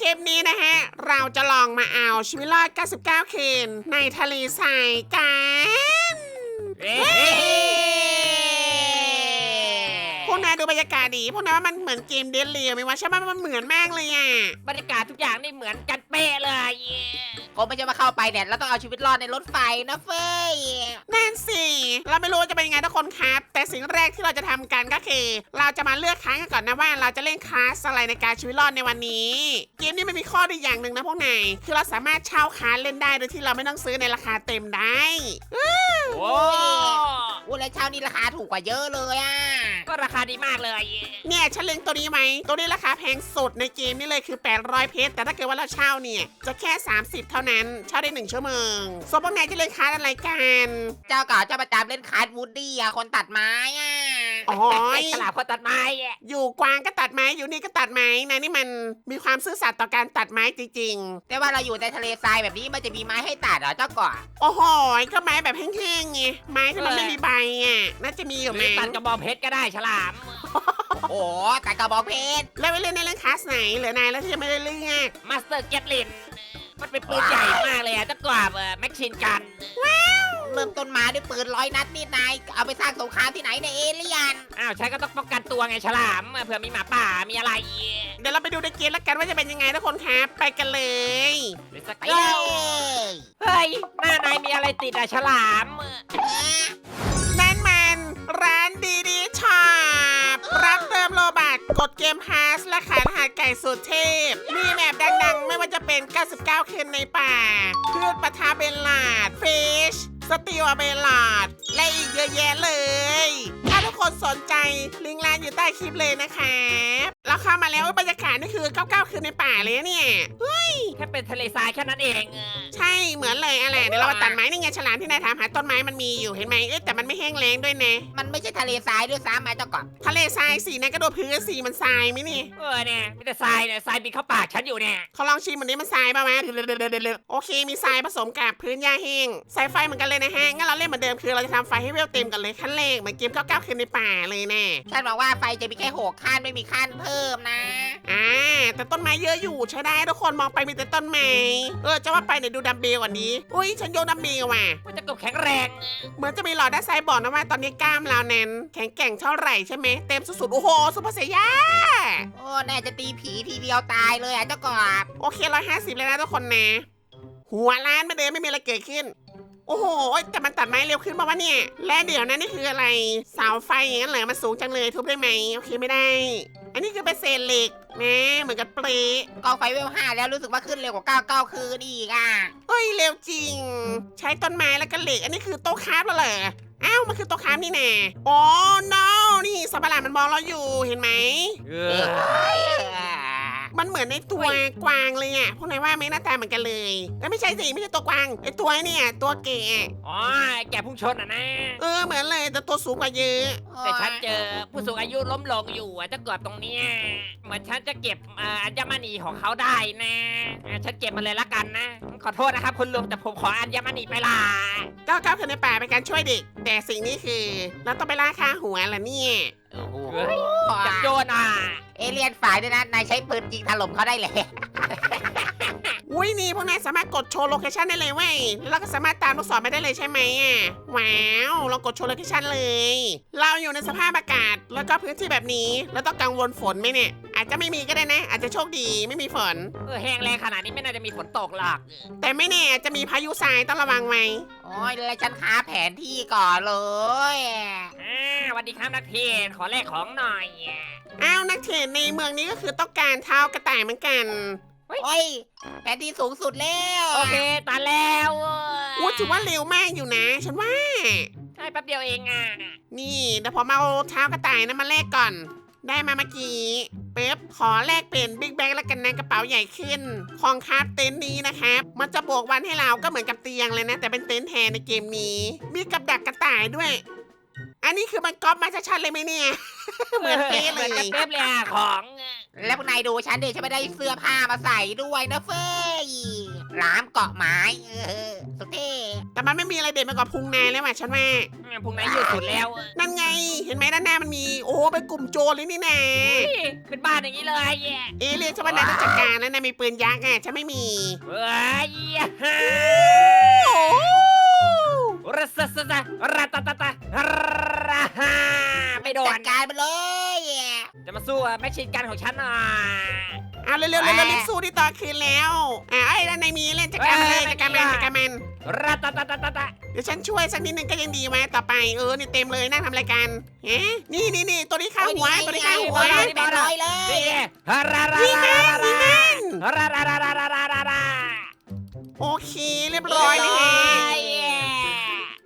คลิปนี้นะฮะ เราจะลองมาเอาชีวิตรอด 99 คืนในทะเลทรายกัน ดูบรรยากาศดีพวกนายว่ามันเหมือนเกมเดนเรียไหมวะใช่ไหมมันเหมือนมากเลยอะบรรยากาศทุกอย่างนี่เหมือนกันเป๊ะเลยผมไม่จะมาเข้าไปเนี่ยแล้วต้องเอาชีวิตรอดในรถไฟนะเฟ้ยนั่นสิเราไม่รู้ว่าจะเป็นยังไงทุกคนครับ แต่สิ่งแรกที่เราจะทำกันก็คือ เราจะมาเลือกคลาสกันก่อนนะว่าเราจะเล่นคลาสอะไรในการชีวิตรอดในวันนี้ เกมนี้มันมีข้อดีอย่างหนึ่งนะพวกนายคือเราสามารถเช่าคลาสเล่นได้โดยที่เราไม่ต้องซื้อในราคาเต็มได้โอ้อู้แล้วเช้านี้ราคาถูกกว่าเยอะเลยอะก็ราคาดีมากเลย เนี่ยฉันเล็งตัวนี้ไหม ตัวนี้ราคาแพงสุดในเกมนี่เลยคือ 800 เพชร แต่ถ้าเกิดว่าเราเช่าเนี่ย จะแค่ 30 เท่านั้น เช่าได้ 1 ชั่วโมงส่วนพวกนายจะเล่นคลาสอะไรกัน เจ้าเก่าเจ้าประจำเล่นคาร์ดวูดดี้อะคนตัดไม้อะ อ๋อไอ้ฉลามคนตัดไม้อะอยู่กวางก็ตัดไม้อยู่นี่ก็ตัดไม้นะนี่มันมีความซื่อสัตย์ต่อการตัดไม้จริงแต่ว่าเราอยู่ในทะเลทรายแบบนี้มันจะมีไม้ให้ตัดเหรอเจ้าก่อนๆโอ้โหก็ไม้แบบแห้งๆไงไม้ที่มันไม่มีใบอะน่าจะมีอยู่หไหมรือตัดกระบองเพชรก็ได้ฉลาม โอ้แต่กระบอกเพชรแล้วไปเล่นในเล่นคลาสไหนเหลือนายแล้วที่ยังไม่ได้เลือก มาสเตอร์เก็ตลิน มันเป็นปืนใหญ่มากเลยอะเจ้ากว่าแม็กชินกัน เริ่มต้นมาด้วยปืนร้อยนัดนี่นายเอาไปสร้างสงครามที่ไหนในเอเลี่ยน อ้าวฉันก็ต้องป้องกันตัวไงฉลามเผื่อมีหมาป่ามีอะไรเดี๋ยวเราไปดูในเกมแล้วกันว่าจะเป็นยังไงทุกคนครับไปกันเลยหรือสักไปเก้เลยเฮ้ยหน้านายมีอะไรติดอะฉลามนั่นมันร้านดีดี กดเกมพาสและขายรหัสไก่สุดเทพ มีแมปดังๆ ไม่ว่าจะเป็น 99 เคนในป่า พืชปะทาเบลลาด ฟิช สติวเบลลาด และอีกเยอะแยะเลย คนสนใจลิงก์ร้านอยู่ใต้คลิปเลยนะครับเราเข้ามาแล้วบรรยากาศนี่คือ99คืนในป่าเลยนะเนี่ยแค่เป็นทะเลทรายแค่นั้นเองใช่เหมือนเลยอะไรเดี๋ยวเรามาตัดไม้นี่ไงฉลามที่นายถามหาต้นไม้มันมีอยู่เห็นไหมเอ้ยแต่มันไม่แห้งแล้งด้วยนะมันไม่ใช่ทะเลทรายด้วยซ้ำมาเจ้าก่อนทะเลทรายสีนะก็ดูพื้นสีมันทรายไหมนี่เออเนี่ยมีแต่ทรายเนี่ยทรายบินเข้าปากฉันอยู่เนี่ยเขาลองชิมมันนี้มันทรายป่ะวะโอเค มีทรายผสมกับพื้นหญ้าแห้งสายไฟเหมือนกันเลยนะฮะงั้นเราเล่นเหมือนเดิมคือเราจะทำไฟให้เวลเต็มกันเลยขั้นแรกเหมือนเกม99คืนในป่าเลยแน่ฉันบอกว่าไฟจะมีแค่หกขั้นไม่มีขั้นเพิ่มนะ อ่าแต่ต้นไม้เยอะอยู่ใช้ได้ทุกคนมองไปมีแต่ต้นไม้เออจะว่าไปเนี่ยดูดัมเบลวันนี้อุ้ยฉันโยนดัมเบลว่ะมันจะกบแข็งแรงเหมือนจะมีหลอดด้านซ้ายบอกนะว่าตอนนี้กล้ามเรานั้นแข็งแกร่งเท่าไหร่ใช่ไหมเต็มสุดๆโอ้โหซุปเปอร์เซียาโอ้แน่จะตีผีทีเดียวตายเลยอะเจ้ากบโอเคร้อยห้าสิบเลยนะทุกคนนะหัวล้านมาเดิมไม่มีอะไรเกิดขึ้น โอ้โห แต่มันตัดไม้เร็วขึ้นมาวะเนี่ย และเดี๋ยวนั้นนี่คืออะไร เสาไฟอย่างนั้นเหรอมันสูงจังเลยทุบได้ไหมโอเคไม่ได้ อันนี้คือเป็นเศษเหล็กนะเหมือนกับเปรย์กองไฟเวลห้าแล้วรู้สึกว่าขึ้นเร็วกว่าเก้าเก้าคืนอีกอะเฮ้ยเร็วจริง ใช้ต้นไม้แล้วก็เหล็ก อันนี้คือโต๊ะคราฟแล้วเหรออ้าวมันคือโต๊ะคราฟนี่แน่อ๋อ no นี่สัตว์ประหลาดมันมองเราอยู่เห็นไหมเอเอออ มันเหมือนในตัวกวางเลยอะพวกนายว่าไหมหน้าตาเหมือนกันเลยเอ้ยไม่ใช่สิไม่ใช่ตัวกวางไอตัวเนี่ยตัวเก๋อะอ๋อแกพุ่งชนอะนะ เออเหมือนเลยแต่ตัวสูงกว่าเยอะแต่ฉันเจอผู้สูงอายุล้มลงอยู่อะจะเกิดตรงเนี้ยเหมือนฉันจะเก็บเอ่ออัญมณีของเขาได้นะอะฉันเก็บมาเลยละกันนะ ขอโทษนะครับคุณลุงแต่ผมขออัญมณีไปล่ะก้าวก้าวคือในป่าเป็นการช่วยเด็ก แต่สิ่งนี้คือเราต้องไปล่าค่าหัวล่ะเนี่ย โอ้โหจับโจรอะเอเลี่ยนฝ่ายด้วยนะ นายใช้ปืนยิงถล่มเขาได้เลยอุ้ยนี่พวกนายสามารถกดโชว์โลเคชันได้เลยเว้ยแล้วเราก็สามารถตามลูกศรไปได้เลยใช่ไหมอะว้าวเรากดโชว์โลเคชันเลย เราอยู่ในสภาพอากาศแล้วก็พื้นที่แบบนี้แล้วต้องกังวลฝนไหมเนี่ย อาจจะไม่มีก็ได้นะ อาจจะโชคดีไม่มีฝน เออแห้งแรงขนาดนี้ไม่น่าจะมีฝนตกหรอกแต่ไม่แน่อาจจะมีพายุทรายต้องระวังไว้โอ้ยแล้วฉันหาแผนที่ก่อนเลยอ่า สวัสดีครับนักเทศขอแลกของหน่อยอ้าวนักเทรดในเมืองนี้ก็คือต้องการเท้ากระต่ายเหมือนกันโอ้ยแผนที่สูงสุดแล้วโอเคตายแล้วอู้ถือว่าเร็วมากอยู่นะ ฉันว่า ใช่แป๊บเดียวเองอะนี่เดี๋ยวผมเอาเท้ากระต่ายนะมาแลกก่อน ได้มาเมื่อกี้เป๊บขอแลกเป็นบิ๊กแบงแล้วกันนะกระเป๋าใหญ่ขึ้น ของคาร์ดเต็นท์นี้นะครับ มันจะบวกวันให้เราก็เหมือนกับเตียงเลยนะ แต่เป็นเต็นท์แทนในเกมนี้ มีกับดักกระต่ายด้วย อันนี้คือมันก๊อปมาชัดๆเลยไหมเนี่ย เหมือนเป๊ะเหเลมือนกับยเป๊ะเลยอะของแล้วพวกนายดูฉันเดี๋ยวฉันไม่ได้เสื้อผ้ามาใส่ด้วยนะเฟ้ยหลามเกาะไม้เออสุดเท่แต่แต่มันไม่มีอะไรเด่นไปกว่าพุงนายแล้วว่ะฉันว่าอืมพวกนั้นยืดสุดแล้วอะนั่นไง เห็นไหมด้านหน้ามันมี โอ้โหเป็นกลุ่มโจรเลยนี่นะเฮ้ยขึ้นบ้านอย่างนี้เลยแย่เอเลียนฉันว่านายต้องจัดการนะนายมีปืนยักษ์อะฉันไม่มี เฮ้ยฮ่าโอ้โห รัสสสะรัตตตะราฮาไม่โดจันดการไปเลยจะมาสู้อะแมชชีนกันของฉันหน่อย เอาเร็วๆเร็วๆเร็วๆรีบสู้ที่ต่อคืนแล้วอ่าไอ้ด้านในมีเล่นจัดการมันเลยจัดการมันจัดการมันรัตตตตตะเดี๋ยวฉันช่วยสักนิดนึงก็ยังดีไหมต่อไปเออนี่เต็มเลยนั่งทำอะไรกันเอ๊ะนี่นี่นี่ตัวนี้ข้าหัวตัวนี้ข้าหัวแบ่งร้อยเลยนี่ไงฮารารายิงรามันยิงมัน ราราราราราราราราโอเคเรียบร้อยนะฮะ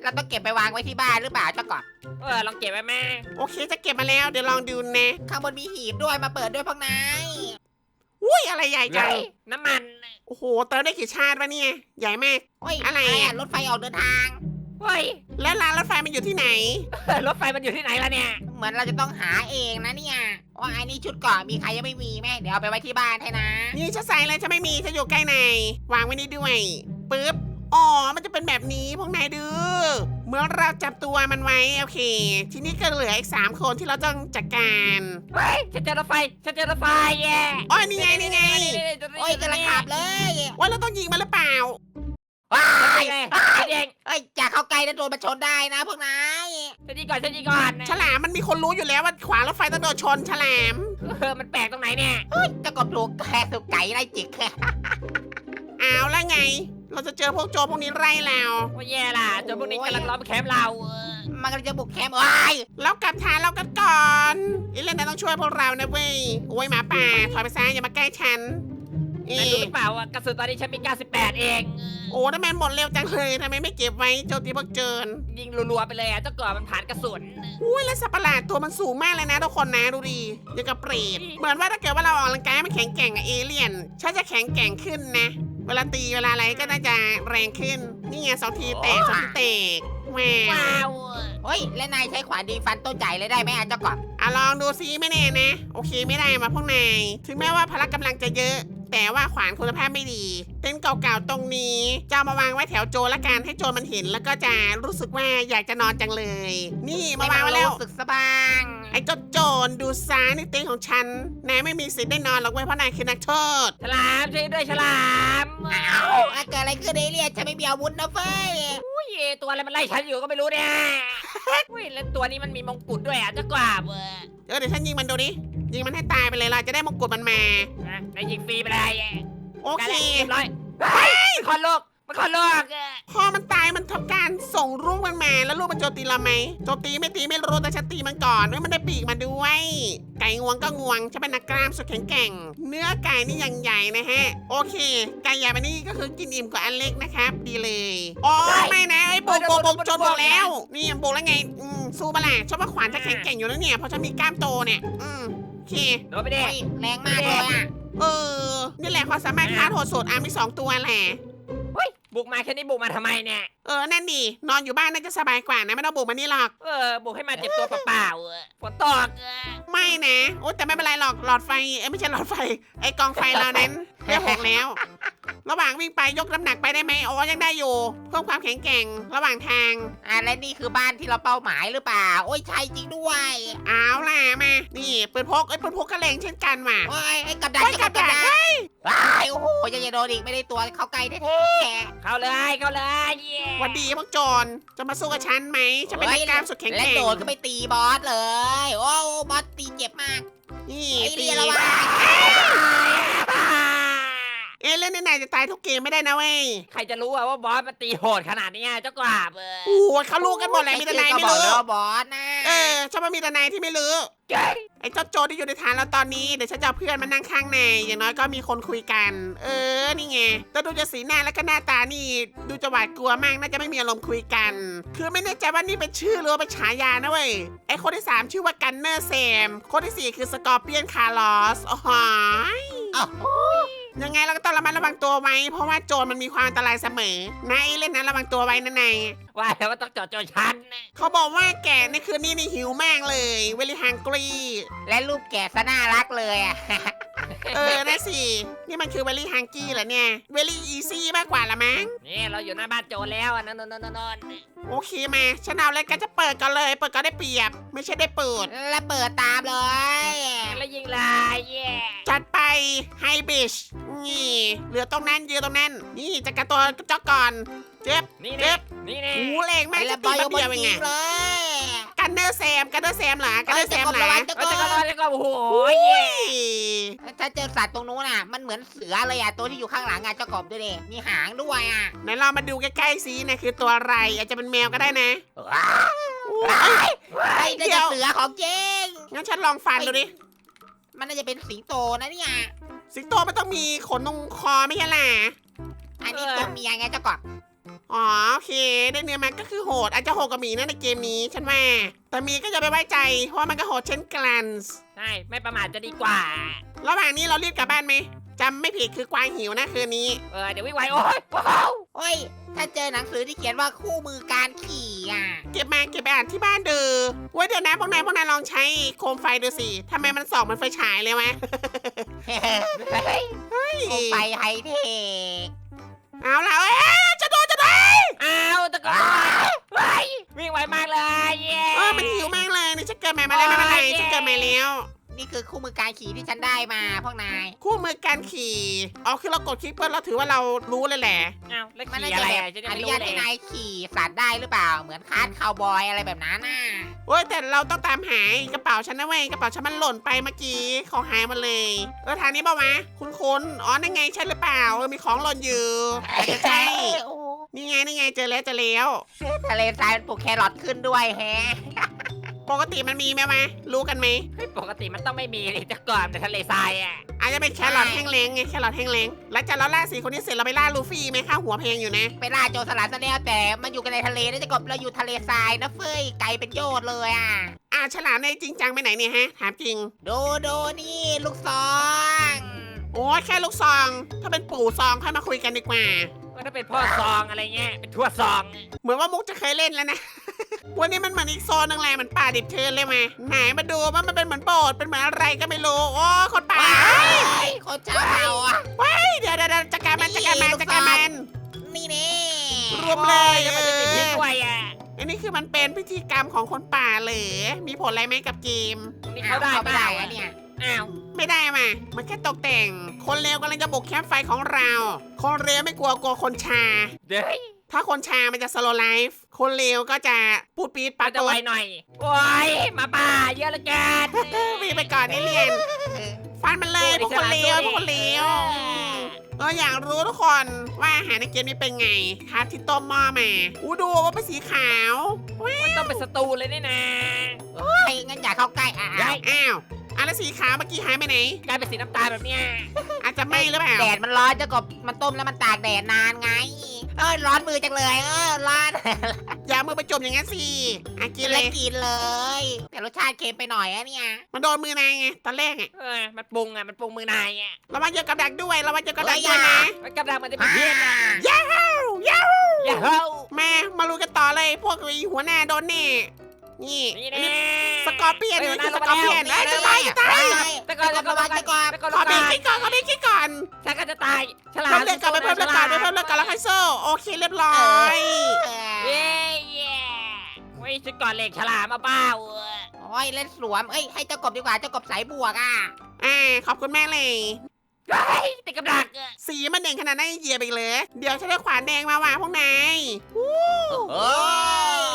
เราต้องเก็บไปวางไว้ที่บ้านหรือเปล่าเจ้าก่อนเออลองเก็บไว้แม่โอเคจะเก็บมาแล้วเดี๋ยวลองดูนะข้างบนมีหีบด้วยมาเปิดด้วยพวกนายอุ้ยอะไรใหญ่จังน้ำมันโอ้โหเติมได้กี่ชาติวะเนี่ยใหญ่มากโอ้ยอะไรอะรถไฟออกเดินทางเฮ้ยแล้วรางรถไฟมันอยู่ที่ไหน รถไฟมันอยู่ที่ไหนล่ะเนี่ย เหมือนเราจะต้องหาเองนะเนี่ยว่าไอ้นี่ชุดเกาะมีใครยังไม่มีไหมเดี๋ยวเอาไปไว้ที่บ้านให้นะ นี่ฉันใส่เลยฉันไม่มีฉันอยู่ใกล้ในวางไว้นี่ด้วยปึ๊บ อ๋อ มันจะเป็นแบบนี้พวกนายดูเมื่อเราจับตัวมันไว้ โอเค ทีนี้ก็เหลืออีกสามคนที่เราต้องจัดการเฮ้ยฉันเจอรถไฟฉันเจอรถไฟแย่อ๋อนี่ไงนี่ไงโอ้ยกำลังขับเลยว่าเราต้องยิงมันหรือเปล่าว้าไอ้ยไงไอ้เด้งเอ้ยอย่าเข้าใกล้นะโดนมาชนได้นะพวกนายฉันยิงก่อนฉันยิงก่อนฉลามมันมีคนรู้อยู่แล้วว่าขวารถไฟต้องโดนชนฉลามเออมันแปลกตรงไหนเนี่ยเจะกบถูกแค่ถูกไก่ไล่จิกเอาแล้วไง เราจะเจอพวกโจรพวกนี้ไล่เราว่าแย่ล่ะจนพวกนี้กำลังล้อมแคมป์เราเออมันกำลังจะบุกแคมป์ว้ายแล้วกลับฐานเรากันก่อนอีเลนนายต้องช่วยพวกเรานะเว้ย โอ้ยหมาป่า ถอยไปซ้ายอย่ามาใกล้ฉันเอ๊นายรู้หรือเปล่าว่ากระสุนตอนนี้ฉันมี 98 เอง โอ้ทำไมหมดเร็วจังเลยทำไมไม่เก็บไว้โจมตีพวกเจินยิงรัวๆไปเลยอะเจ้าก่อนมันผ่านกระสุน อุ้ยแล้วสัตว์ประหลาดตัวมันสูงมากเลยนะทุกคนนะดูดิยังกับเปรตเหมือนว่าถ้าเกิดว่าเราออกกำลังกายให้มันแข็งแกร่งอะเอเลี่ยนฉันจะแข็งแกร่งขึ้นนะ เวลาตีเวลาอะไรก็น่าจะแรงขึ้น นี่ไงสองทีแตกสองทีแตกแหวว้าวเฮ้ย และนายใช้ขวานดีฟันต้นใหญ่เลยได้ไหมอะเจ้ากบอะลองดูซิไม่แน่นะ โอเคไม่ได้มาพวกนาย ถึงแม้ว่าพละกำลังจะเยอะ แต่ว่าขวานคุณภาพไม่ดี เต็นท์เก่าๆตรงนี้จะเอามาวางไว้แถวโจรละกันให้โจรมันเห็น แล้วก็จะรู้สึกว่าอยากจะนอนจังเลย นี่มาวางไว้แล้วรู้สึกสบางไอ้เจ้าโจรดูซ้ายนี่เต็นท์ของฉันนายไม่มีสิทธิ์ได้นอนหรอกเว้ยเพราะนายคือนักโทษ ฉลามช่วยด้วยฉลามอ้าวอะเกิดอะไรขึ้นเอเลียนฉันไม่มีอาวุธนะเฟ้ยอุ้ยตัวอะไรมันไล่ฉันอยู่ก็ไม่รู้เนี่ยอุ้ยแล้วตัวนี้มันมีมงกุฎด้วยอะเจ้ากว่าเออเออเดี๋ยวฉันยิงมันดูดิยิงมันให้ตายไปเลยเราจะได้มงกุฎมันมา นะนายยิงฟรีไปเลยโอเคได้แล้วเรียบร้อยเฮ้ยมันคนโลกมันคนโลกเออพอมันตายมันทำการส่งลูกมันมาแล้วลูกมันโจมตีเราไหมโจมตีไม่ตีไม่รู้แต่ฉันตีมันก่อนเว้ยมันได้ปีกมาด้วย ไก่งวงก็งวงฉันเป็นนักกล้ามสุดแข็งแกร่ง เนื้อไก่นี่อย่างใหญ่นะฮะ โอเคไก่ใหญ่แบบนี้ก็คือกินอิ่มกว่าอันเล็กนะครับ ดีเลยอ๋อไม่นะไอ้โบกโบกโบกจนบอกแล้ว นี่โบกแล้วไงอืมสู้ปะล่ะชอบว่าขวานจะแข็งแกร่งอยู่แล้วเนี่ยเพราะฉันมีกล้ามโตเนี่ยอืมโอเคโดนไปดิโอ้ยแรงมากเลยอะ เออ นี่แหละความสามารถคาโหดสดอาร์มีสองตัวแหละเฮ้ย บุกมาแค่นี้บุกมาทำไมเนี่ย เออ นั่นดินอนอยู่บ้านน่าจะสบายกว่านะ ไม่ต้องบุกมานี่หรอก เออ บุกให้มาเจ็บตัวเปล่าๆเออฝนตกเออไม่นะ โอ้แต่ไม่เป็นไรหรอก หลอดไฟ เอ้ยไม่ใช่หลอดไฟ ไอ้กองไฟเรานั้นเรียกหกแล้ว ระหว่างวิ่งไปยกน้ำหนักไปได้ไหมอ๋อยังได้อยู่ เพิ่มความแข็งแกร่ง ระหว่างทาง อะและนี่คือบ้านที่เราเป้าหมายหรือเปล่า โอ้ยใช่จริงด้วยเอาล่ะมา นี่ปืนพกไอ้ยปืนพกกระเลงเช่นกันว่ะโอ้ยไอ้กับดักโอ้ยจะกับกับดัดักกว้ายโอ้โหยังจะโดนอีกไม่ได้ตัวเข้าใกล้แท้เข้าเลยเข้าเลยเย้หวันดีพวกโจรจะมาสู้กับฉันไหมฉันเป็นนักกล้ามสุดแข็งและแกร่งโดดก็ไปตีบอสเลย โอ้บอสตีเจ็บมากนี่ไอตีเรียระวัง เอะเล่นในไหนจะตายทุกเกมไม่ได้นะเว้ยใครจะรู้อะว่าบอสมันตีโหดขนาดนี้อะเจ้ากราบเออโอ้โหเขารู้กันหมดแหละมีแต่นายไม่ก็บอกรู้แล้วว่าบอสนะเออชอบว่ามีแต่นายที่ไม่รู้ เจ้ยไอ้เจ้าโจรที่อยู่ในฐานเราตอนนี้เดี๋ยวฉันจะเอาเพื่อนมานั่งข้างใน อย่างน้อยก็มีคนคุยกัน เออ นี่ไงแต่ดูจะสีหน้าแล้วก็หน้าตานี่ ดูจะหวาดกลัวมากน่าจะไม่มีอารมณ์คุยกัน คือไม่แน่ใจว่านี่เป็นชื่อหรือว่าเป็นฉายานะเว้ยไอ้คนที่3ชื่อว่ากันเนอร์แซมคนที่4คือสกอร์เปียนคาร์ลอสโอ้โหย อ้าวยังไงเราก็ต้องระมัดระวังตัวไว้ เพราะว่าโจรมันมีความอันตรายเสมอนายเล่นนะระวังตัวไว้นะนายว่าแล้วว่าต้องจอดจอชันนะเขาบอกว่าแกในคืนนี้นี่หิวมากเลย เวลิฮังกรีและรูปแกะซะน่ารักเลยอะ เออนะสิ นี่มันคือเวลี่ฮังกี้เหรอเนี่ย เวลี่อีซี่มากกว่าละมั้ง นี่เราอยู่หน้าบ้านโจรแล้วอะนนนนนนโอเคมาฉันเอาเลยกันจะเปิดก่อนเลย เปิดก่อนได้เปรียบ ไม่ใช่ได้เปิด แล้วเปิดตามเลยแล้วยิงเลยเย่จัดไปไฮบิชนี่เหลือตรงนั้นยืนตรงนั้น นี่จัดการตัวเจ้าก่อน เจ็บ นี่เจ็แน่บนี่แน่หูแรงมากแล้จะวตีบอยแป๊บบนเดียวเองยิไงงเลยกันเนอร์แซมกันเนอร์แซมเหรอกันเนอร์แซมเหรอระวังจะเอ้ก่ยอจะก็รอนจะก็โอ้โหโอ้ย เย่ถ้าเจอสัตว์ตรงนู้นอะ มันเหมือนเสือเลยอะ ตัวที่อยู่ข้างหลังอะเจ้ากบด้วยดิมีหางด้วยอะไหนเรามาดูใกล้ๆสินะคือตัวอะไร อาจจะเป็นแมวก็ได้นะว้าอู้เอ้ยไอ้นี่เดี๋จะยวเสือของจริง งั้นฉันลองฟันดูดิมันน่าจะเป็นสิงโตนะเนี่ย สิงโตมันต้องมีขนตรงคอไม่ใช่ล่ะอันนี้ตัวเมียไงเจ้ากบอ๋อโอเคได้เนื้อมาก็คือโหดอาจจะโหดกว่าหมีนะในเกมนี้ฉันว่าแต่หมีก็จะไปไว้ใจเพราะว่ามันก็โหดเช่นกัน ใช่ไม่ประมาทจะดีกว่า ระหว่างนี้เรารีบกลับบ้านไหมจำไม่ผิดคือกวางหิวนะคืนนี้ เออเดี๋ยววิ่งไวโอ้ยว้าวโอ้ย ถ้าเจอหนังสือที่เขียนว่าคู่มือการขี่อะ เก็บมาเก็บไปอ่านที่บ้านดูเว้ยเดี๋ยวนะพวกนายพวกนายลองใช้โคมไฟดูสิทำไมมันส่องมันไฟฉายเลยวะโคมไฟไฮเทค เอาละเอ้ยจะโดนจะโดนอ้าวตะโกนไปวิ่งไวมากเลยเย่เออมันหิวมากเลยนี่ฉันเกิดใหม่มาแล้วไม่เป็นไรฉันเกิดใหม่แล้ว นี่คือคู่มือการขี่ที่ฉันได้มาพวกนาย คู่มือการขี่อ๋อคือเรากดคลิกเพื่อเราถือว่าเรารู้เลยแหละ อ้าวแล้วมันขี่น่าอะจะไรแบบอะฉันยังอไม่นุรู้ญาตเลให้ยนายขี่สัตว์ได้หรือเปล่า เหมือนคาร์ดคาวบอยอะไรแบบนั้นน่ะโอ้ยแต่เราต้องตามหายกระเป๋าฉันนะเว้ยกระเป๋าฉันมันหล่นไปเมื่อกี้ของหายหมาเลยเออทางนี้เปล่าวะคุณคุณอ๋อนั่นไงใช่หรือเปล่าเออมีของหล่นอยู่อาจจะใช่โอ้นี่ไงนี่ไงเจอแล้วเจอแล้ว ทะเลทรายมันปลูกแครอทขึ้นด้วยแฮะ ปกติมันมีไหมวะรู้กันไหมเฮ้ยปกติมันต้องไม่มีเลยจะก่อนในทะเลทรายอะ อาจจะเป็นแครอทแห้งแล้งไงแครอทแห้งแล้งหลังจากเราล่าสีคนนี้เสร็จเราไปล่าลูฟี่ไหมค่าหัวเพลงอยู่นะ ไปล่าโจรสลัดซะแล้วแต่มันอยู่กันในทะเลนะเจะกบเราอยู่ทะเลทรายนะเฟ้ยไกลเป็นโยดเลยอะอ้าวฉลามในยจริงจังไปไหนเนี่ยฮะถามจริง ดูดูนี่ลูกซอง โอ้ยแค่ลูกซอง ถ้าเป็นปู่ซองค่อยมาคุยกันดีกว่า ก็ถ้าเป็นพ่อซองอะไรเงี้ย เป็นทั่วซอง เหมือนว่ามุกจะเคยเล่นแล้วนะ วันนี้มันเหมือนอีกโซนหนึงเลยเหมือนป่าดิบเชิญเลยมาไหนมาดูว่ามันเป็นเหมือนโบสถ์เป็นเหมือนอะไรก็ไม่รู้ โอ้คนป่าว้ายโคตรเจ้าเราอะ เฮ้ยเดี๋ยวเดี๋ยวเดี๋ยวจัดการมันจัดการมันจัดการมัน นี่นี่รวมเลยโอ้แล้วมันจะติดพิษด้วยอะอันนี้คือมันเป็นพิธีกรรมของคนป่าเหรอมีผลอะไรไหมกับเกม ตรงนี้อ้าเขาวได้เข้าไม่เปล่าได้อะเนี่ย อ้าวไม่ได้มามันแค่ตกแต่ง คนเลวกำลังจะบุกแคมป์ไฟของเรา คนเร็วไม่กลัวกลัวคนชา เดี๋ยวถ้าคนชามันจะสโลไลฟ์คนเลวก็จะพูดปีดปามันจะโตไวหน่อย โอ้ยหมาป่าเยอะเหลือเกินวิ่งไปก่อนไอเลียนฟันมันเลยพวกคนเลวพวกคนเลวเอออยากรู้ทุกคนว่าอาหารในเกมนี้เป็นไงครับที่ต้มหม้อมาอู้ดูว่าเป็นสีขาวมันต้องเป็นศัตรูเลยนี่นะ เฮ้ยงั้นอย่าเข้าใกล้อะได้อ้าวอะ แล้วสีขาวเมื่อกี้หายไปไหน กลายเป็นสีน้ำตาลแบบเนี้ยอาจจะไหม่หรือเปล่าแดดมันร้อนเจะกบมันต้มแล้วมันตากแดดนานไง เอ้ยร้อนมือจังเลยเออร้อนอย่าเอามือไปจมอย่างนั้นสิอากินเลแล้วยกินเลย แต่รสชาติเค็มไปหน่อยอะเนี่ยมันโดนมือนายไงตอนแรกอะเออมันปรุงอะมันปรุงมือนายอะระวังเจอกับดักด้วยระวังเจอกับดักด้วยนะมันกำลังมันจะเป็นเพี้ยนอะย้าวย้าวอย่าเฮ้ามามารู้กันต่อเลยพวกไอ้หัวหน้าโดนแน่ นี่นี่อันแน่นี้สกอร์เปียนฮ้นี่คือมัสกอร์เปียนลงเอ้ยมาจะแล้วตายจะตายตะกอนตะกอนตะกอนตะกอนตะกอนขอเบรกคิดก่อนขอเบรกคิดก่อนฉันก็จะตายฉลาเพิ่มมเลือดก่อนไปเพิ่มเลือดก่อนไปเพิ่มเลือดก่อนแล้วค่อยโซ่โอเคเรียบร้อยเย้เย้ไว้ฉันก่อนเหล็กฉลามมาเปล่าโอ้ยเล่นสวมเอ้ยให้เจ้ากบดีกว่าเจ้ากบสายบวกอะอ่าขอบคุณแม่เลยเฮ้ยติดกับดักอะสีมันเด่นขนาดนั้นยังเหยียบอีกเลย เดี๋ยวฉันได้ขวานแดงมาว่ะพวกนายโอ้ย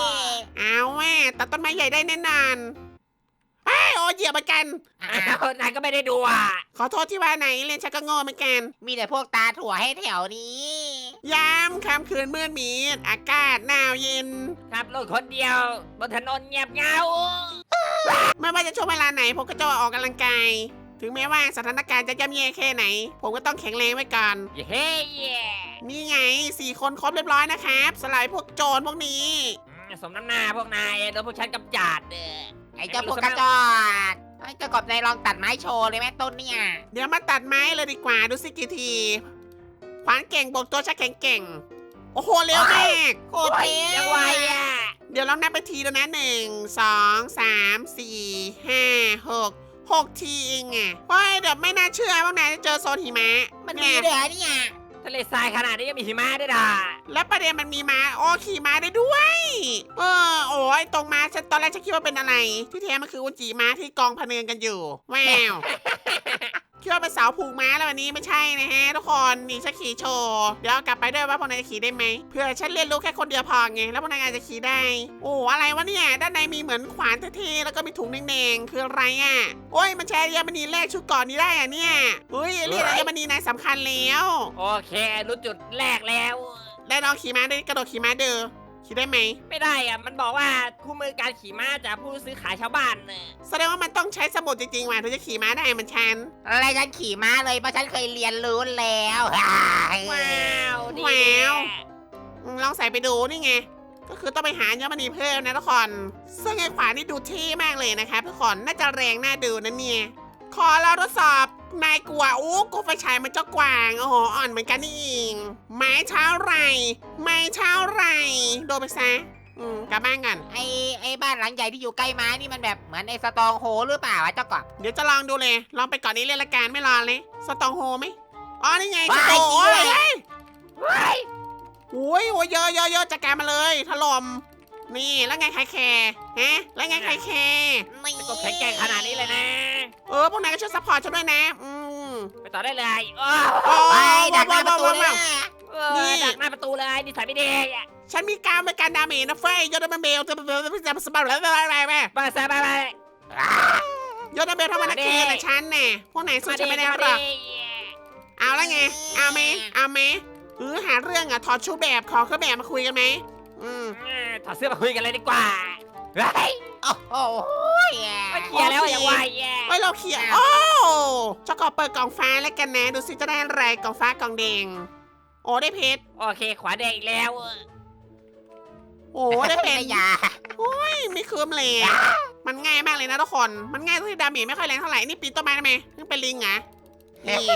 เอาแม่ตัดต้นไม้ใหญ่ได้แน่นอนเอ้ยโอ้เหยียบเหมือนกันอะอ้าวนายก็ไม่ได้ดูอะ ขอโทษที่ว่าไหนเรียนชักก็โง่เหมือนกันมีแต่พวกตาถั่วให้แถวนี้ ยามค่ำคืนมืดมิดอากาศหนาวเย็นขับรถคนเดียว บนถนนเงียบเหงาไม่ว่าจะช่วงเวลาไหนผมก็จะออกกำลังกาย ถึงแม้ว่าสถานการณ์จะย่ำแย่แค่ไหน ผมก็ต้องแข็งแรงไว้ก่อน เฮ้ยเย้นี่ไงสี่คนครบเรียบร้อยนะครับ สลายพวกโจรพวกนี้อืม สมน้ำหน้าพวกนายโดนพวกฉันกำจัดเด้อไอ้เจ้าพวกกระจอดไอ้เจ้ากบนายลองตัดไม้โชว์เลยไหมต้นเนี่ย เดี๋ยวมาตัดไม้เลยดีกว่าดูสิกี่ทีขวานเก่งบวกตัวชักแข็งเก่ง โอ้โหเร็วมากโคตรเท่ยังไวอะเดี๋ยวลองนับไปทีดูนะหนึ่งสองสามสี่ห้าหกหกทีเองอะเฮ้ยเดี๋ยวไม่น่าเชื่อว่าไงจะเจอโซนหิมะ มันไงมีเดือเนี่ย ทะเลทรายขนาดนี้ยังมีหิมะด้วยด่าแล้วประเด็นมันมีมาโอ้ขี่ม้าได้ด้วย เออโอ้ยตรงมาฉันตอนแรกฉันคิดว่าเป็นอะไร ที่แท้มันคืออุจจิม้าที่กองพะเนินกันอยู่แววคิดว่าเป็นเสาผูกม้าแล้ววันนี้ไม่ใช่นะฮะทุกคนนี่ฉันขี่โชว์เดี๋ยวเอากลับไปด้วยว่าพวกนายจะขี่ได้ไหมเพื่อฉันเรียนรู้แค่คนเดียวพอไงแล้วพวกนายอาจจะขี่ได้ โอ้อะไรวะเนี่ยด้านในมีเหมือนขวานเท่ๆแล้วก็มีถุงแดงๆคืออะไรอะโอ้ยมันแชร์ยามณีแรกชุดก่อนนี้ได้อะเนี่ยเฮ้ยเรียกยามณีนายสำคัญแล้ว โอเค รู้จุดแรกแล้ว ได้ลองขี่ม้าด้วยกระโดดขี่ม้าเด้อ ขี่ได้ไหม ไม่ได้อะมันบอกว่าคู่มือการขี่ม้าจากผู้ซื้อขายชาวบ้านน่ะแสดงว่ามันต้องใช้สมุดจริงๆว่ะถึงจะขี่ม้าได้เหมันฉัน อะไรฉันขี่ม้าเลยเพราะฉันเคยเรียนรู้แล้วว้าว ดีว้าว อืมลองใส่ไปดูนี่ไง ก็คือต้องไปหายอดมณีเพิ่มนะทุกคนซึ่งไอ้ขวานนี่ดูเท่มากเลยนะครับทุกคนน่าจะแรงน่าดูนะเนี่ย ขอเราทดสอบนายกลัวอู้กูไฟฉายมันเจ้ากวางโอ้โหอ่อนเหมือนกันนี่เองไม้เช้าไรไม้เช้าไรโดนไปซะอืมกลับบ้านกัน ไอ้ไอ้บ้านหลังใหญ่ที่อยู่ใกล้ม้านี่มันแบบเหมือนไอ้สตองโฮหรือเปล่าวะเจ้ากบเดี๋ยวจะลองดูเลย ลองไปก่อนนี้เลยละกันไม่รอเลย สตองโฮไหมอ๋อนี่ไงสว้ายโตจริงด้วยเฮ้ยโอ้ยโอ้ยเยอะเยอะเยอะจัดการมาเลยถล่ม นี่แล้วไงใครแคร์ฮะแล้วไงใครแคร์นี่ก็แข็งแกร่งขนาดนี้เลยนะเออพวกนายก็ช่วยซัพพอร์ตฉันด้วยนะอืมไปต่อได้เลยโอ้โอ้ไปยดักหน้าประตูว้าวเลยว้าวนะเออดักหน้าประตูเลยนิสัยไม่ดีอะฉันมีการบริการดาเมจนะเฟ้ยยอดดาเมจจะจะจะจะสบับแล้วอะไรอะไรไปบ้าซะบ้าไปยอดดาเมจเท่ามันนะคือแต่ฉันน่ะพวกนายสู้ฉันไม่ได้หรอกเอาแล้วไงเอาไหมเอาไหมหรือหาเรื่องอะถอดชุดแบบขอเครื่องแบบมาคุยกันไหม อืมถอดเสื้อมาคุยกันเลยดีกว่าเฮ้ยโอ้โหไม่เคลียร์แล้วอะอย่างไวแย่ไว้เราเขียนโอ้เจ้ากอบเปิดกล่องฟ้าแล้วกันนะ ดูสิจะได้อะไรกล่องฟ้ากล่องแดง โอ้ได้เพชร โอเค ขวาแดงอีกแล้วโอ้ได้เป็นไม่ยาไม่ไม่คืมเลยอะมันง่ายมากเลยนะทุกคน มันง่ายที่ดาเมจไม่ค่อยแรงเท่าไหร่ นี่ปีนต้นไม้ได้ไหมนี่เป็นลิงเหรอนี่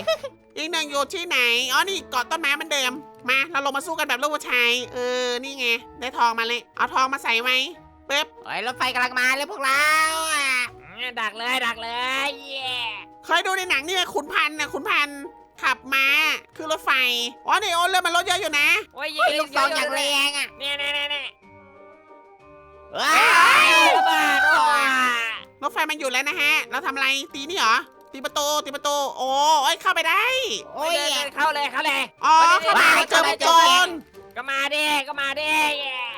อีกหนึ่งอยู่ที่ไหน อ๋อ นี่เกาะต้นไม้เหมันเดิม มาเราลงมาสู้กันแบบลูกผู้ชาย เออ นี่ไง ได้ทองมาเลย เอาทองมาใส่ไว้ปึ๊บโอ้ยรถไฟกำลังมาเลยพวกเราอะดักเลยดักเลยแย่เคยดูในหนังนี่ไหมขุนพันธ์นะขุนพันธ์ขับม้าคือรถไฟ อ๋อนี่โอ้เรือมันรถเยอะอยู่นะ โอ้ยโอ้ยลูกซองอย่างแรงอะเนี่ยเนี่ยเนี่ยเนี่ยเฮ้ยระเบิดโอ้ยรถไฟมันอยู่แล้วนะฮะ เราทำอะไรตีนี่เหรอ ตีประตูตีประตูโอ้ยเข้าไปได้โอ้ยเดินเข้าเลยเข้าเลยอ๋อเข้าไปว้ายเจอเข้าไปโจรก็มาดิก็มาดิ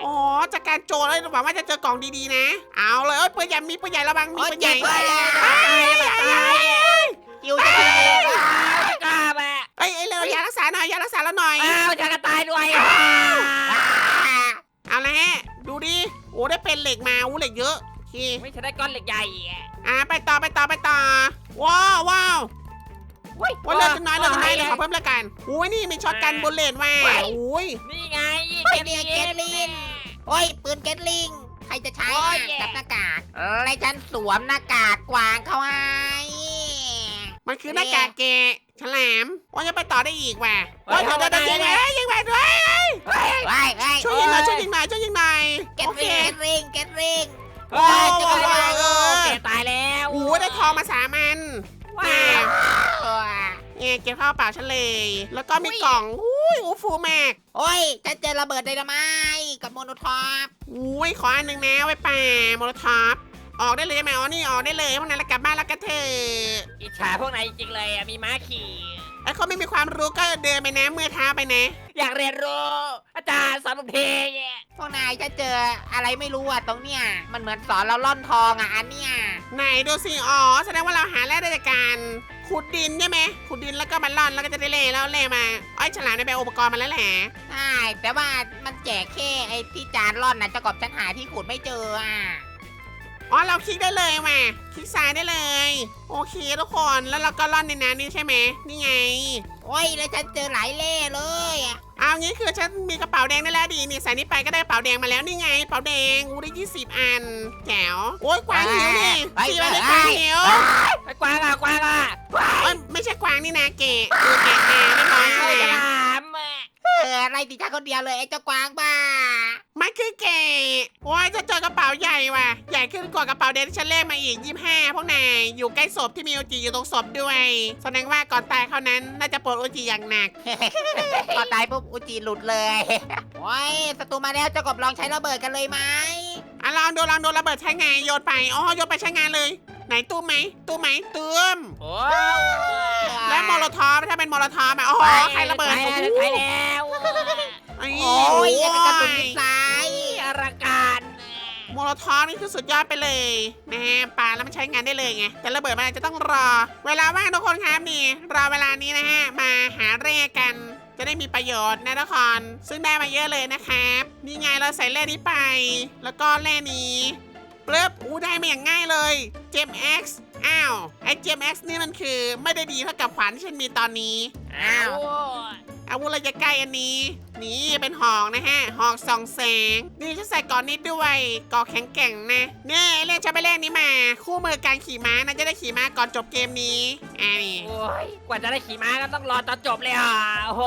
อ๋อจากการโจรแล้วหวังว่าจะเจอกล่องดีๆนะ เอาเลยเอ้ยปืนใหญ่มีปืนใหญ่ระวังมีโอ้ยปืนใหเจ็ญ่บเลยตายตายคิวจะไปเลยกล้าไปเอ้ยเอ้ยเร็วยารักษาหน่อยยารักษาแล้วหน่อยอ้าวจะกระตายด้วยเอาละฮะดูดิโอ้ได้เป็นเหล็กมาอู้เหล็กเยอะโอเคไม่ใช่ได้ก้อนเหล็กใหญ่อ่าไปต่อไปต่อไปต่อ ว้าวว้าวว้ยว่าเลือดน้อยเลือดน้อยเดี๋ยวขอเพิ่มเลือดกันอุ้ยนี่มีช็อตกันบุลเลตว่ะอุ้ยนี่ไงโอ้ยเนี่ยเกตลินโอ้ยปืนเกตลิงใครจะใช้อะกับหน้ากากอะไรฉันสวมหน้ากากกวางเขาให้มันคือหน้ากากแกะฉลามว่าจะไปต่อได้อีกว่ะโอ้ยเดี๋ยวเดี๋ยวเดี๋ยวยิงไปเอ้ยยิงไปด้วยไว้ไว้ช่วยยิงหน่อยช่วยยิงหน่อยช่วยยิงหน่อยเกตโอเคลิงเกตลิงเกต เก็บเข้าเปล่าฉันเลย แล้วก็มีกล่องอุ้ยอู้ฟูมากโอ้ยฉันเจอระเบิดไดนาไมต์กับโมโนทอปอุ้ยขออันหนึ่งนะไว้ป่าโมโลท็อปออกได้เลยไหมอ๋อนี่ออกได้เลยพวกนั้นแล้วกลับบ้านแล้วก็เถอะอิจฉาพวกนายจริงๆเลยอะมีม้าขี่ไอ้คนไม่มีความรู้ก็เดินไปนะเมื่อเท้าไปนะ อยากเรียนรู้ อาจารย์สอนผมเพลงพวกนายฉันเจออะไรไม่รู้อะตรงเนี้ยมันเหมือนสอนเราล่อนทองอะอันเนี้ยไหนดูสิอ๋อแสดงว่าเราหาแร่ได้จากการ ขุดดินใช่ไหมขุดดินแล้วก็มันล่อนแล้วก็จะได้เล่แล้วเล่มาอ้ยฉลามได้ไปอุปกรณ์มาแล้วแหละใช่แต่ว่ามันแจกแค่ไอ้ที่จานล่อนนะเจ้ากบฉันหาที่ขุดไม่เจออะ อ๋อเราคลิกได้เลยว่ะคลิกซ้ายได้เลย โอเคทุกคนแล้วเราก็ล่อนในน้ำนี่ใช่ไหมนี่ไง โอ้ยแล้วฉันเจอหลายเล่เลยอะเอางี้คือฉันมีกระเป๋าแดงได้แล้วดีนี่ใส่นี่ไปก็ได้กระเป๋าแดงมาแล้วนี่ไงกระเป๋าแดงกูได้ยี่สิบอันแจ๋วโอ้ยกวางหิวนี่ขี่มาได้กวางหิวไปกวางอะกวางอะเอ้ยไม่ใช่กวางนี่นะเกะคือเกะแอร์เรียบร้อยเข้าแล้วฉนะลาม เออไล่ตีฉันคนเดียวเลยไอ้เจ้ากวางบ้า มันคือแกโอ้ยจะเจอกระเป๋าใหญ่ว่ะ ใหญ่ขึ้นกว่ากระเป๋าเดนที่ฉันเลขมาอีกยี่ห้าพวกนายอยู่ใกล้ศพที่มีโอจิอยู่ตรงศพด้วยแสดงว่าก่อนตายเขานั้นน่าจะปวดโอจิอย่างหนัก พอตายปุ๊บอุจิหลุดเลย โอ้ยศัตรูมาแล้วเจ้ากบลองใช้ระเบิดกันเลยไหม อะลองดูลองดูระเบิดใช้ไงโยนไปอ๋อโยนไปใช้งานเลย ไหนตู้ไหมตู้ไหมตู้มโอ้และโมโลทอฟถ้าเป็นโมโลทอฟอะโอ้โหใครระเบิดใช้โอ้แล้วโหใช้แล้วไอ้โอ้ยยังกับกระสุนมิสไซไอ้ล์อราการโมโลทอฟนี่คือสุดยอดไปเลยนะฮะปาแล้วมันใช้งานได้เลยไงแต่ระเบิดมันอาจจะต้องรอ เวลาว่างทุกคนครับนี่รอเวลานี้นะฮะมาหาแร่กันจะได้มีประโยชน์นะทุกคนซึ่งได้มาเยอะเลยนะครับ นี่ไงเราใส่แร่นี้ไป แล้วก็แร่นี้ ปึ๊บอู้ได้มาอย่างง่ายเลยเจม X อ้าวไอ้เจม X นี่มันคือไม่ได้ดีเท่ากับขวานที่ฉันมีตอนนี้อ้าวอาวุธระยะใกล้อันนี้ นี่เป็นหอกนะฮะหอกส่องแสง นี่ฉันใส่ก่อนนิดด้วยก่อแข็งแกร่งนะเนี่ยเล่นฉันไปเล่นนี้มา คู่มือการขี่ม้านะจะได้ขี่ม้าก่อนจบเกมนี้อ่านี่โอ้ยกว่าจะได้ขี่ม้าก็ต้องรอตอนจบเลยอะโอ้โห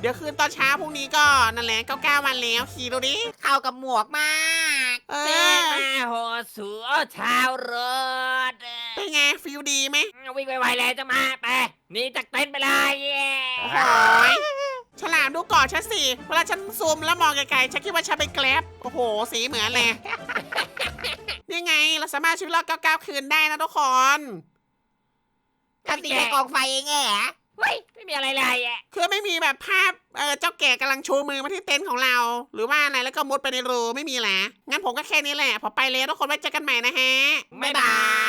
เดี๋ยวคืนตอนเช้าพรุ่งนี้ก็นั่นแหละเก้าเก้าวันแล้วขี่ดูดิ เข้ากับหมวกมากเอเดินอมาโหสูชาวรถเป็นไงฟิลดีไหมวิ่งไวๆเลยจะมาไปหนี่จากเต็นท์ไปเลยเย้โอ้โหยฉลามดูก่อนฉันสิเวลาฉันซูมแล้วมองไกลๆฉันคิดว่าฉันเป็นแกล็บโอ้โห สีเหมือนเลยนี่ไงเราสามารถชีวิตรอดเก้าเก้าคืนได้นะทุกคนคันตีแค่กองไฟเองเหรอ เฮ้ยไม่มีอะไรเลยอะคือไม่มีแบบภาพเออเจ้าแก่กำลังชูมือมาที่เต็นท์ของเรา หรือว่าอะไรแล้วก็มุดไปในรูไม่มีแหละงั้นผมก็แค่นี้แหละพอไปแล้วทุกคนไว้เจอกันใหม่นะฮะ บ๊ายบาย